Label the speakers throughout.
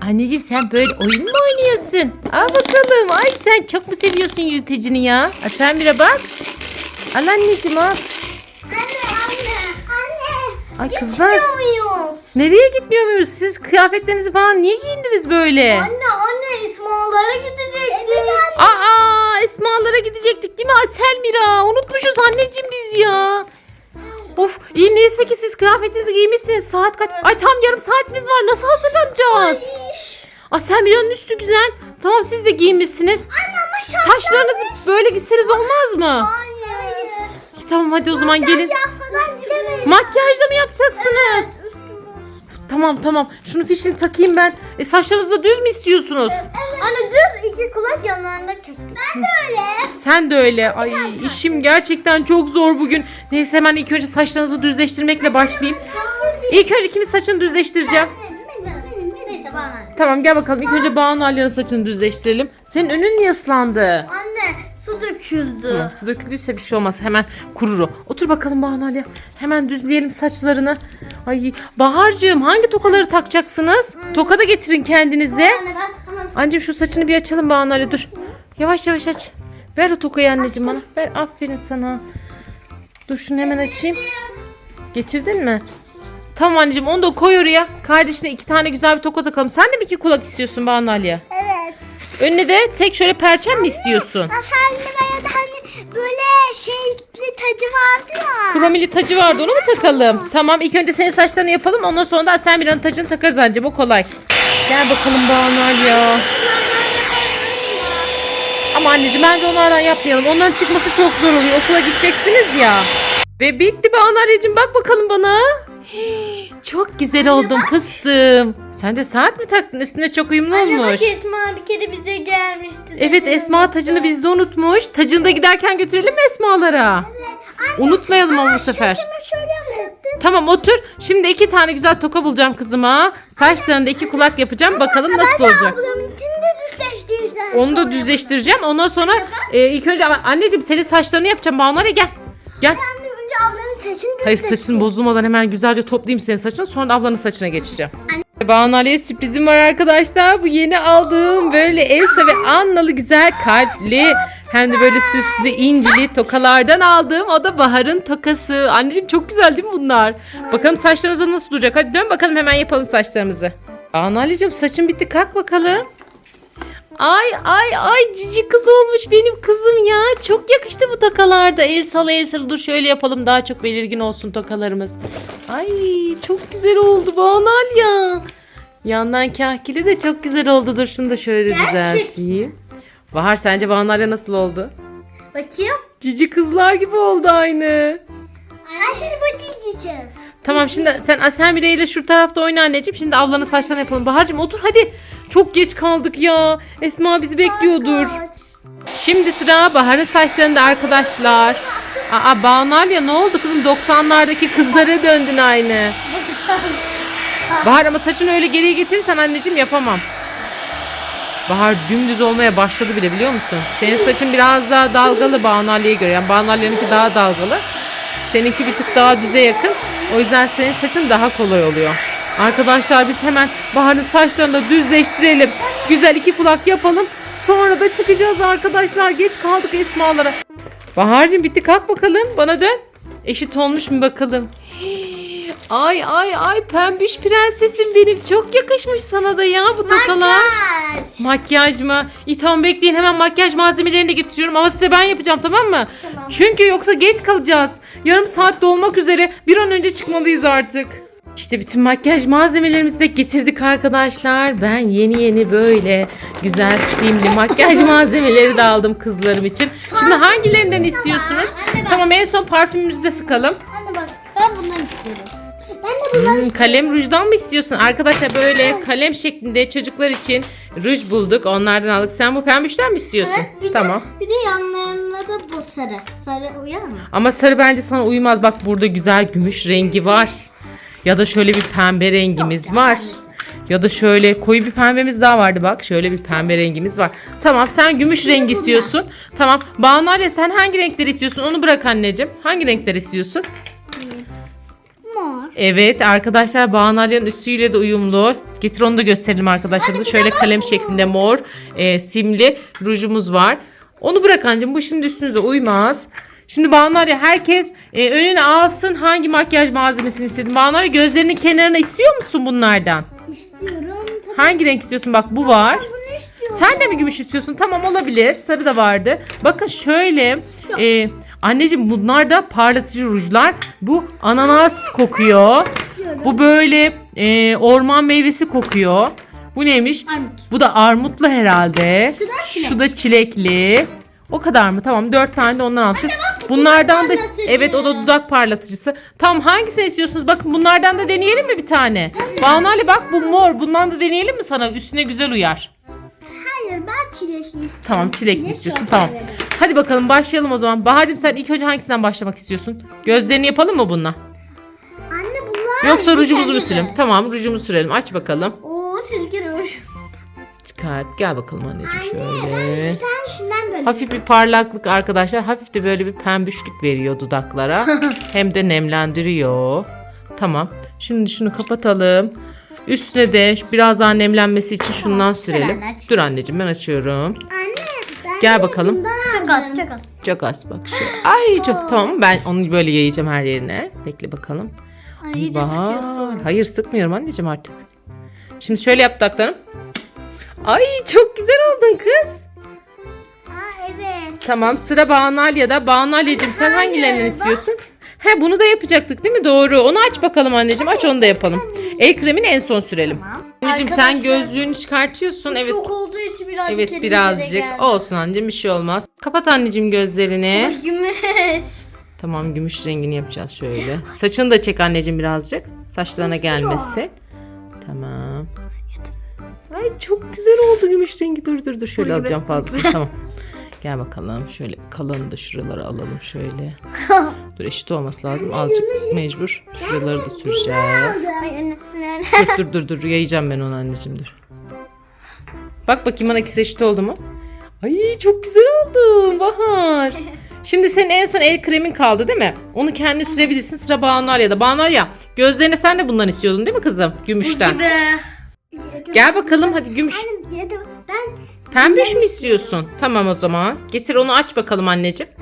Speaker 1: Anneciğim sen böyle oyun mu oynuyorsun? Al bakalım. Ay sen çok mu seviyorsun yürütecini ya? Aa, sen bire bak. Al anneciğim al.
Speaker 2: Anne anne anne.
Speaker 1: Ay kızlar.
Speaker 2: Gitmiyor muyuz?
Speaker 1: Nereye gitmiyor muyuz? Siz kıyafetlerinizi falan niye giyindiniz böyle?
Speaker 2: Anne anne İsmail'lara gidecektik.
Speaker 1: Aa Esma'lara gidecektik değil mi Asel Mira? Unutmuşuz anneciğim biz ya. Of iyi neyse ki siz kıyafetinizi giymişsiniz. Saat kaç? Ay tam yarım saatimiz var. Nasıl hazırlanacağız? Asel Mira'nın üstü güzel. Tamam siz de giyinmişsiniz.
Speaker 2: Anne ama
Speaker 1: Saçlarınızı böyle gitseniz olmaz mı?
Speaker 2: Hayır.
Speaker 1: İyi, Tamam hadi o zaman gelin.
Speaker 2: Yapmadan gidemeyiz.
Speaker 1: Makyaj da mı yapacaksınız? Tamam tamam. Şunu fişini takayım ben. E, saçlarınızı da düz mü istiyorsunuz?
Speaker 2: Anne düz iki kulak yanlarında köpük. Ben de öyle.
Speaker 1: Sen de öyle. Ay işim gerçekten çok zor bugün. Neyse hemen ilk önce saçlarınızı düzleştirmekle başlayayım. İlk önce kimin saçını düzleştireceğim?
Speaker 2: Benim, benim, benim. Bana.
Speaker 1: Tamam gel bakalım. İlk önce Banu Alya'nın saçını düzleştirelim. Senin önün niye ıslandı?
Speaker 2: Anne su döküldü.
Speaker 1: Tamam, su döküldüyse bir şey olmaz. Hemen kurur o. Otur bakalım Banu Alya. Hemen düzleyelim saçlarını. Ay Bahar'cığım hangi tokaları takacaksınız? Toka da getirin kendinize.
Speaker 2: Anne bak hemen
Speaker 1: Anneciğim şu saçını bir açalım Banu Alya dur. Yavaş yavaş aç. Ver o tokayı anneciğim bana. Ver aferin sana. Dur şunu hemen açayım. Getirdin mi? Tamam anneciğim onu da koy oraya. Kardeşine iki tane güzel bir toka takalım. Sen de mi iki kulak istiyorsun Banu Alya?
Speaker 2: Evet.
Speaker 1: Önüne de tek şöyle perçem mi istiyorsun?
Speaker 2: Asalmaya da hani böyle şeyli tacı vardı ya.
Speaker 1: Kromili tacı vardı onu mu takalım? Tamam ilk önce senin saçlarını yapalım ondan sonra da sen bir tacını takarız anneciğim o kolay. Gel bakalım Banu ya. Ama anneciğim bence onlardan yapmayalım. Onların çıkması çok zor oluyor. Okula gideceksiniz ya. Ve bitti Banu anneciğim bak bakalım bana. Hii, Çok güzel oldum fıstığım. Sen de saat mi taktın? Üstüne çok uyumlu olmuş.
Speaker 2: Esma bir kere bize gelmişti.
Speaker 1: Evet Esma tacını bizde unutmuş. Tacını da giderken götürelim mi Esmalara? Unutmayalım ama bu sefer.
Speaker 2: Şunu şöyle yapacaktın.
Speaker 1: Tamam otur. Şimdi iki tane güzel toka bulacağım kızıma. Saçlarını da iki kulak yapacağım. Bakalım nasıl olacak.
Speaker 2: Ablamınkini de düzleştirsen.
Speaker 1: Onu da düzleştireceğim. Ondan sonra e, ilk önce anneciğim senin saçlarını yapacağım. Banu gel. Gel.
Speaker 2: Ben de önce ablamın saçını
Speaker 1: Hayır saçın bozulmadan hemen güzelce toplayayım senin saçını. Sonra ablanın saçına geçeceğim. Banu Ali'ye sürprizim var arkadaşlar. Bu yeni aldığım böyle Elsa ve Annalı güzel kalpli hem de böyle süslü incili tokalardan aldım. O da Bahar'ın tokası. Anneciğim çok güzel değil mi bunlar? Bakalım saçlarınızda nasıl duracak? Hadi dön bakalım hemen yapalım saçlarımızı. Banu Ali'cim saçın bitti kalk bakalım. Ay ay ay cici kız olmuş benim kızım ya. Çok yakıştı bu tokalarda. El salı el salı dur şöyle yapalım daha çok belirgin olsun tokalarımız. Ay çok güzel oldu Banal ya. Yandan kahkili de çok güzel oldu. Dur şunu da şöyle
Speaker 2: Gerçek.
Speaker 1: düzelteyim. Bahar sence Banalya nasıl oldu?
Speaker 2: Bakayım.
Speaker 1: Cici kızlar gibi oldu aynı.
Speaker 2: Ay seni bu diyeceğiz.
Speaker 1: Tamam şimdi sen Asemire ile şu tarafta oyna anneciğim. Şimdi ablanın saçlarını yapalım. Bahar'cığım otur hadi. Çok geç kaldık ya. Esma bizi bekliyordur. Şimdi sıra Bahar'ın saçlarında arkadaşlar. Aa Banal ya ne oldu kızım 90'lardaki kızlara döndün aynı. Bahar ama saçını öyle geriye getirirsen anneciğim yapamam. Bahar dümdüz olmaya başladı bile biliyor musun? Senin saçın biraz daha dalgalı Banalya göre. Yani Banalya'nınki daha dalgalı. Seninki bir tık daha düze yakın. O yüzden senin saçın daha kolay oluyor. Arkadaşlar biz hemen Bahar'ın saçlarını da düzleştirelim. Güzel iki kulak yapalım. Sonra da çıkacağız arkadaşlar. Geç kaldık Esmalara. Bahar'cığım bitti kalk bakalım. Bana dön. Eşit olmuş mu bakalım. Hii, Ay ay ay pembiş prensesim benim. Çok yakışmış sana da ya bu tokalar.
Speaker 2: Makyaj.
Speaker 1: Makyaj mı? İyi tamam bekleyin hemen makyaj malzemelerini de getiriyorum ama size ben yapacağım tamam mı?
Speaker 2: Tamam.
Speaker 1: Çünkü yoksa geç kalacağız. Yarım saat dolmak üzere bir an önce çıkmalıyız artık. İşte bütün makyaj malzemelerimizi de getirdik arkadaşlar. Ben yeni yeni böyle güzel simli makyaj malzemeleri de aldım kızlarım için. Şimdi hangilerinden istiyorsunuz?
Speaker 2: Anne bak.
Speaker 1: Tamam en son parfümümüzü de sıkalım.
Speaker 2: Anne bak ben bundan istiyorum. Ben de bundan
Speaker 1: Hmm, kalem rujdan mı istiyorsun? Arkadaşlar böyle kalem şeklinde çocuklar için ruj bulduk. Onlardan aldık. Sen bu pembişten mi istiyorsun?
Speaker 2: Evet, bir de-
Speaker 1: tamam.
Speaker 2: Bir de yanlarına da bu sarı. Sarı uyar mı?
Speaker 1: Ama sarı bence sana uymaz. Bak burada güzel gümüş rengi var. Ya da şöyle bir pembe rengimiz var. Ya da şöyle koyu bir pembemiz daha vardı bak. Şöyle bir pembe rengimiz var. Tamam sen gümüş rengi istiyorsun. Tamam. Banu sen hangi renkleri istiyorsun? Onu bırak anneciğim. Hangi renkleri istiyorsun?
Speaker 2: Mor.
Speaker 1: Evet arkadaşlar Bağnalya'nın üstüyle de uyumlu. Getir onu da gösterelim arkadaşlar. Şöyle kalem şeklinde mor e, simli rujumuz var. Onu bırak anneciğim bu şimdi üstünüze uymaz. Şimdi Bağnalya herkes e, önüne alsın hangi makyaj malzemesini istedin. Bağnalya gözlerinin kenarına istiyor musun bunlardan?
Speaker 2: İstiyorum. Tabii
Speaker 1: Hangi renk istiyorsun? Bak bu var.
Speaker 2: bunu istiyorum.
Speaker 1: Sen de mi gümüş istiyorsun? Tamam olabilir. Sarı da vardı. Bakın şöyle. E, anneciğim bunlar da parlatıcı rujlar. Bu ananas kokuyor.
Speaker 2: istiyorum.
Speaker 1: Bu böyle e, orman meyvesi kokuyor. Bu neymiş?
Speaker 2: Armut.
Speaker 1: Bu da armutlu herhalde.
Speaker 2: Şu da çilek.
Speaker 1: Şu da çilekli. O kadar mı? Tamam dört tane de ondan
Speaker 2: bak, bu
Speaker 1: bunlardan da evet o da dudak parlatıcısı. Tamam hangisini istiyorsunuz? Bakın bunlardan da deneyelim mi bir tane? Banu Ali bak bu mor. Bundan da deneyelim mi sana? Üstüne güzel uyar.
Speaker 2: Hayır ben çilekli istiyorum.
Speaker 1: Tamam çilekli
Speaker 2: Çilek
Speaker 1: istiyorsun. Tamam.
Speaker 2: severim.
Speaker 1: Hadi bakalım başlayalım o zaman. Bahar'cığım sen ilk önce hangisinden başlamak istiyorsun? Gözlerini yapalım mı bununla?
Speaker 2: Anne bunlar.
Speaker 1: Yoksa rujumuzu mu sürelim? Tamam rujumuzu sürelim. Aç bakalım.
Speaker 2: Oo silgi ruj.
Speaker 1: Çıkart. Gel bakalım anneciğim
Speaker 2: Anne
Speaker 1: şöyle.
Speaker 2: ben bir tane.
Speaker 1: Hafif bir parlaklık arkadaşlar. Hafif de böyle bir pembüşlük veriyor dudaklara. Hem de nemlendiriyor. Tamam. Şimdi şunu kapatalım. Üstüne de biraz daha nemlenmesi için şundan sürelim.
Speaker 2: aç.
Speaker 1: Dur anneciğim ben açıyorum.
Speaker 2: Anne ben
Speaker 1: Gel bakalım.
Speaker 2: Çok az çok az.
Speaker 1: Çok az bak şu. Ay çok tamam ben onu böyle yayacağım her yerine. Bekle bakalım.
Speaker 2: Ay,
Speaker 1: Ay,
Speaker 2: iyice sıkıyorsun.
Speaker 1: Hayır sıkmıyorum anneciğim artık. Şimdi şöyle yap dudaklarım. Ay çok güzel oldun kız. Tamam sıra Banalya'da. Banalya'cığım sen
Speaker 2: bak.
Speaker 1: istiyorsun? He bunu da yapacaktık değil mi? Doğru. Onu aç bakalım anneciğim. Aç onu da yapalım. El kremini en son sürelim.
Speaker 2: Tamam.
Speaker 1: Anneciğim sen
Speaker 2: Arkadaşlar,
Speaker 1: gözlüğünü çıkartıyorsun. Evet.
Speaker 2: Çok olduğu için birazcık
Speaker 1: Evet
Speaker 2: elimize
Speaker 1: birazcık.
Speaker 2: geldi.
Speaker 1: Olsun anneciğim bir şey olmaz. Kapat anneciğim gözlerini.
Speaker 2: Ay, Gümüş.
Speaker 1: Tamam gümüş rengini yapacağız şöyle. Saçını da çek anneciğim birazcık. Saçlarına gelmesi. Tamam. Ay çok güzel oldu gümüş rengi. Dur dur dur şöyle alacağım fazlasını. tamam. Gel bakalım. Şöyle kalanı da şuralara alalım şöyle. Dur eşit olması lazım. Azıcık mecbur. Şuraları da süreceğiz. Dur dur dur dur. Yayacağım ben onu anneciğim dur. Bak bakayım bana ikisi eşit oldu mu? Ay çok güzel oldu Bahar. Şimdi senin en son el kremin kaldı değil mi? Onu kendin sürebilirsin. Sıra Banualya'da. Banualya gözlerine sen de bundan istiyordun değil mi kızım? Gümüşten. Gel bakalım hadi gümüş.
Speaker 2: Anne
Speaker 1: Pembiş mi istiyorsun? Tamam o zaman. Getir onu aç bakalım anneciğim.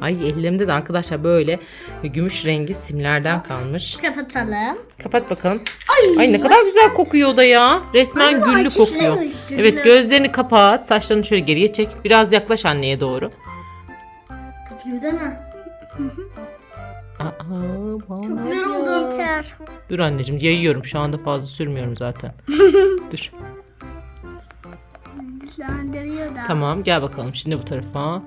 Speaker 1: Ay ellerimde de arkadaşlar böyle gümüş rengi simlerden kalmış.
Speaker 2: kapatalım.
Speaker 1: Kapat bakalım. Ay ne kadar güzel kokuyor da ya. Resmen güllü
Speaker 2: ay,
Speaker 1: kokuyor.
Speaker 2: güllü, güllü.
Speaker 1: Evet gözlerini kapat. Saçlarını şöyle geriye çek. Biraz yaklaş anneye doğru.
Speaker 2: Gibi değil mi?
Speaker 1: Aa, bana-
Speaker 2: Güzel oldu. Yeter.
Speaker 1: Dur anneciğim yayıyorum. Şu anda fazla sürmüyorum zaten. Dur.
Speaker 2: Landırıyor da.
Speaker 1: Tamam gel bakalım şimdi bu tarafa.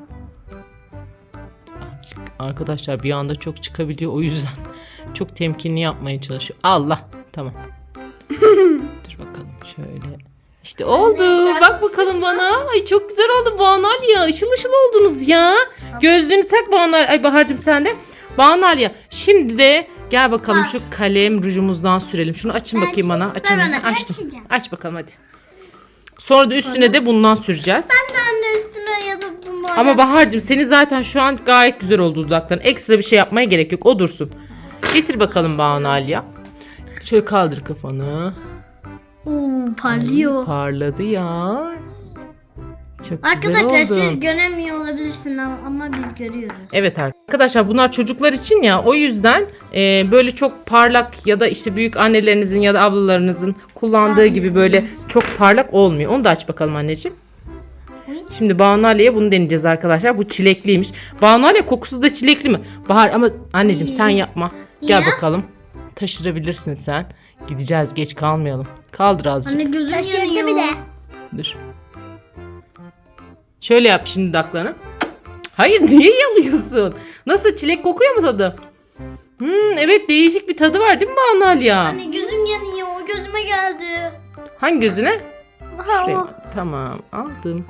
Speaker 1: Arkadaşlar bir anda çok çıkabiliyor o yüzden çok temkinli yapmaya çalışıyor. Allah tamam. Dur bakalım şöyle. İşte oldu. Bak bakalım bana. Ay çok güzel oldu Banal ya. Işıl ışıl oldunuz ya. Gözlüğünü tak Banal. Ay Bahar'cığım sen de. Banal ya. Şimdi de gel bakalım şu kalem rujumuzdan sürelim. Şunu açın
Speaker 2: Ben
Speaker 1: bakayım bana. Açın.
Speaker 2: ben.
Speaker 1: Açtım.
Speaker 2: Açacağım.
Speaker 1: Aç bakalım hadi. Sonra da üstüne de bundan süreceğiz.
Speaker 2: Ben de anne üstüne ya da bunu.
Speaker 1: Ama Bahar'cığım senin zaten şu an gayet güzel oldu dudakların. Ekstra bir şey yapmaya gerek yok. O dursun. Getir bakalım Banu Alya. Şöyle kaldır kafanı.
Speaker 2: Oo parlıyor.
Speaker 1: Parladı ya. Çok
Speaker 2: Arkadaşlar
Speaker 1: güzel oldu.
Speaker 2: siz göremiyor olabilirsiniz ama, ama biz görüyoruz.
Speaker 1: Evet arkadaşlar bunlar çocuklar için ya o yüzden e, böyle çok parlak ya da işte büyük annelerinizin ya da ablalarınızın kullandığı gibi böyle çok parlak olmuyor. Onu da aç bakalım anneciğim. Şimdi Banu Ali'ye bunu deneyeceğiz arkadaşlar. Bu çilekliymiş. Banu Ali kokusu da çilekli mi? Bahar ama anneciğim sen yapma. Gel
Speaker 2: Ya.
Speaker 1: bakalım. Taşırabilirsin sen. Gideceğiz geç kalmayalım. Kaldır azıcık.
Speaker 2: Anne gözüm yanıyor. Bir de.
Speaker 1: Dur. Şöyle yap şimdi dudaklarını. Hayır niye yalıyorsun? Nasıl çilek kokuyor mu tadı? Hmm, evet değişik bir tadı var değil mi Banu Alya?
Speaker 2: Anne gözüm. Gözüme geldi.
Speaker 1: Hangi gözüne? Şuraya. Tamam aldım.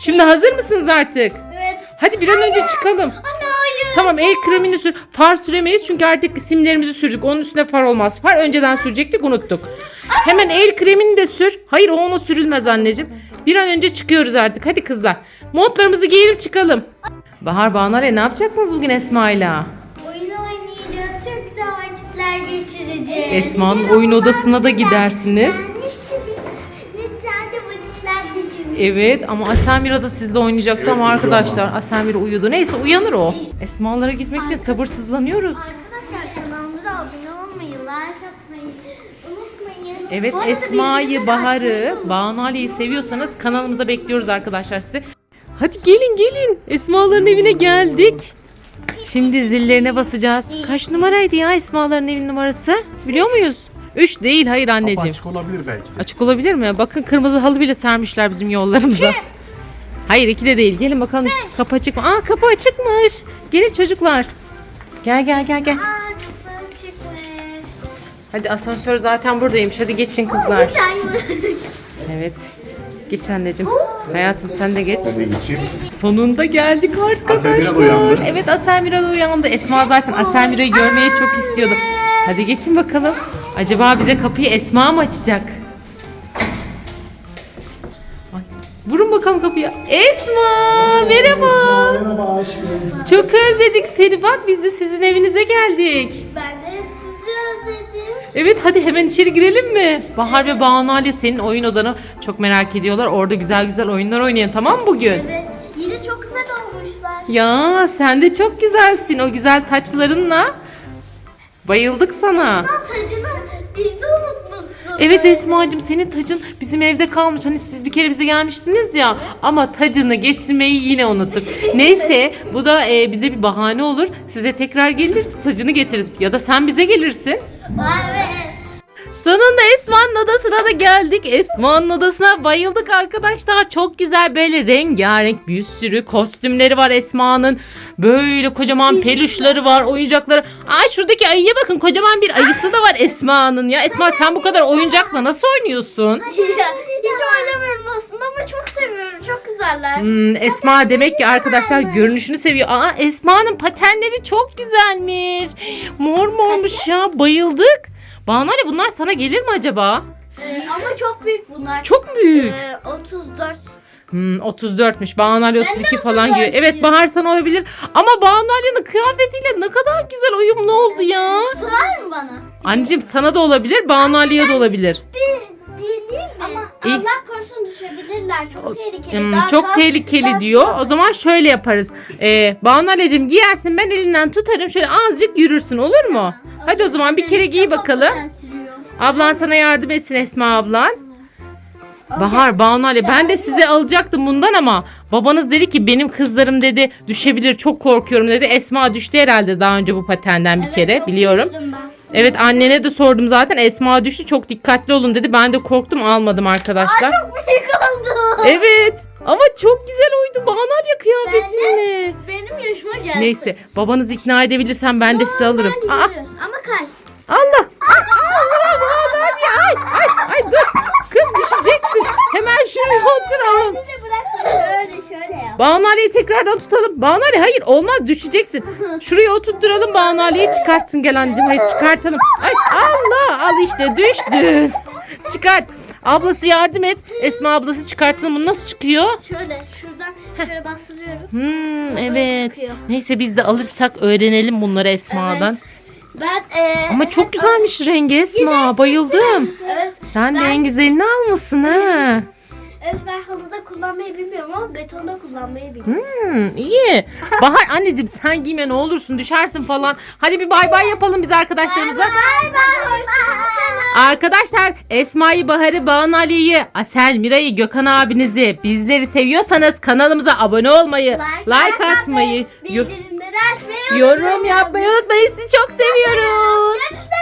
Speaker 1: Şimdi hazır mısınız artık?
Speaker 2: Evet.
Speaker 1: Hadi bir an önce çıkalım.
Speaker 2: Anne hayır.
Speaker 1: Tamam el kremini sür. Far süremeyiz çünkü artık simlerimizi sürdük. Onun üstüne far olmaz. Far önceden sürecektik unuttuk. Hemen el kremini de sür. Hayır o ona sürülmez anneciğim. Bir an önce çıkıyoruz artık. Hadi kızlar. Montlarımızı giyelim çıkalım. Bahar Banale ne yapacaksınız bugün Esma'yla? Esma'nın oyun odasına da gidersiniz. Evet ama Asemira da sizle oynayacaktı ama arkadaşlar Asemira uyudu. Neyse uyanır o. Esmalara gitmek için sabırsızlanıyoruz.
Speaker 2: Arkadaşlar kanalımıza abone olmayı, like atmayı unutmayın.
Speaker 1: Evet Esma'yı, Bahar'ı, Banu Ali'yi seviyorsanız kanalımıza bekliyoruz arkadaşlar sizi. Hadi gelin gelin. Esma'ların evine geldik. Şimdi zillerine basacağız. Kaç numaraydı ya Esma'ların evin numarası? Biliyor muyuz? 3 değil hayır
Speaker 3: Kapı
Speaker 1: anneciğim.
Speaker 3: açık olabilir belki. de.
Speaker 1: Açık olabilir mi? Bakın kırmızı halı bile sermişler bizim yollarımıza. Hayır iki de değil. Gelin bakalım kapı açık mı? Aa kapı açıkmış. Gelin çocuklar. Gel gel gel gel.
Speaker 2: Aa kapı çıkmış.
Speaker 1: Hadi asansör zaten buradaymış. Hadi geçin kızlar. Evet. Geç anneciğim. Hayatım sen de geç.
Speaker 3: Ben de geçeyim.
Speaker 1: Sonunda geldik
Speaker 3: Aselmira da
Speaker 1: arkadaşlar.
Speaker 3: uyandı.
Speaker 1: Evet Aselmira da uyandı. Esma zaten Aselmira'yı görmeyi çok istiyordu. Hadi geçin bakalım. Acaba bize kapıyı Esma mı açacak? Ay, Vurun bakalım kapıya. Esma! Merhaba.
Speaker 3: Merhaba aşkım.
Speaker 1: Çok özledik seni. Bak biz de sizin evinize geldik.
Speaker 2: Ben
Speaker 1: Evet hadi hemen içeri girelim mi? Bahar ve Banu Ali senin oyun odanı çok merak ediyorlar. Orada güzel güzel oyunlar oynayın tamam mı bugün?
Speaker 2: Evet. Yine çok güzel olmuşlar.
Speaker 1: Ya sen de çok güzelsin o güzel taçlarınla. Bayıldık sana.
Speaker 2: Lan tacını bizde unutmuşsun.
Speaker 1: Evet Esma'cığım senin tacın bizim evde kalmış. Hani siz bir kere bize gelmiştiniz ya. Ama tacını getirmeyi yine unuttuk. Neyse bu da e, bize bir bahane olur. Size tekrar geliriz tacını getiririz. Ya da sen bize gelirsin.
Speaker 2: Aa, evet.
Speaker 1: Sonunda Esma'nın odasına da geldik. Esma'nın odasına bayıldık arkadaşlar. Çok güzel böyle rengarenk bir sürü kostümleri var Esma'nın. Böyle kocaman peluşları var, oyuncakları. Ay şuradaki ayıya bakın kocaman bir ayısı da var Esma'nın ya. Esma sen bu kadar oyuncakla nasıl oynuyorsun?
Speaker 2: Hiç oynamıyorum aslında ama çok seviyorum. Çok güzeller.
Speaker 1: Hmm, Esma demek ki arkadaşlar görünüşünü seviyor. Aa Esma'nın patenleri çok güzelmiş. Mor mormuş ya bayıldık. Banu Ali bunlar sana gelir mi acaba?
Speaker 2: Ee, ama çok büyük bunlar.
Speaker 1: Çok büyük.
Speaker 2: Ee, 34.
Speaker 1: Hmm, 34'müş. Banu Ali 32 falan
Speaker 2: 34
Speaker 1: giyiyor. Evet Bahar sana olabilir. Ama Banu Ali'nin kıyafetiyle ne kadar güzel uyumlu oldu ya.
Speaker 2: Sığar mı bana?
Speaker 1: Anneciğim sana da olabilir. Banu Ali'ye de olabilir.
Speaker 2: Bir deneyeyim mi? Ama. Allah korusun düşebilirler. Çok tehlikeli.
Speaker 1: Hmm,
Speaker 2: Daha-
Speaker 1: çok
Speaker 2: daha-
Speaker 1: tehlikeli
Speaker 2: daha-
Speaker 1: diyor. O zaman şöyle yaparız. Ee, Banu giyersin ben elinden tutarım. Şöyle azıcık yürürsün olur mu? Hadi o zaman bir kere giy bakalım. Ablan sana yardım etsin Esma ablan. Bahar, Banu Ali ben de size alacaktım bundan ama babanız dedi ki benim kızlarım dedi düşebilir çok korkuyorum dedi. Esma düştü herhalde daha önce bu patenden bir
Speaker 2: Evet,
Speaker 1: kere biliyorum. Evet annene de sordum zaten Esma düştü çok dikkatli olun dedi. Ben de korktum almadım arkadaşlar.
Speaker 2: Çok büyük oldu.
Speaker 1: Evet ama çok güzel uydu Banu Ali kıyafetinle.
Speaker 2: Benim yaşıma geldi.
Speaker 1: Neyse babanızı ikna edebilirsem ben de size alırım. Aa.
Speaker 2: Ama kay.
Speaker 1: Allah! Allah! Banu Ali! Ay, ay, ay dur! Kız düşeceksin. Hemen şuraya oturalım.
Speaker 2: Bir de bırak şöyle şöyle yap.
Speaker 1: Banu Ali'yi tekrardan tutalım. Banu Ali hayır olmaz düşeceksin. Şuraya oturtturalım Banu Ali'yi çıkartsın gel anneciğim. Hayır çıkartalım. Ay Allah al işte düştün. Çıkart. Ablası yardım et. Esma ablası çıkartalım. Bu nasıl çıkıyor?
Speaker 2: Şöyle şuradan şöyle bastırıyorum.
Speaker 1: Hmm, evet.
Speaker 2: çıkıyor.
Speaker 1: Neyse biz de alırsak öğrenelim bunları Esma'dan.
Speaker 2: Ben e,
Speaker 1: Ama çok güzelmiş rengi Esma. Bayıldım.
Speaker 2: Evet.
Speaker 1: Sen de
Speaker 2: Ben-
Speaker 1: en güzelini almışsın ha.
Speaker 2: Evet ben halıda kullanmayı bilmiyorum ama betonda kullanmayı biliyorum.
Speaker 1: Hmm, iyi. Bahar anneciğim sen giyme ne olursun düşersin falan. Hadi bir bay bay yapalım biz arkadaşlarımıza.
Speaker 2: Bay bay hoşçakalın.
Speaker 1: Arkadaşlar Esma'yı, Bahar'ı, Banu Ali'yi, Asel, Mira'yı, Gökhan abinizi bizleri seviyorsanız kanalımıza abone olmayı, like, atmayı, yo-
Speaker 2: bildirimleri
Speaker 1: yorum yapmayı unutmayın. Sizi çok seviyoruz.
Speaker 2: Görüşmek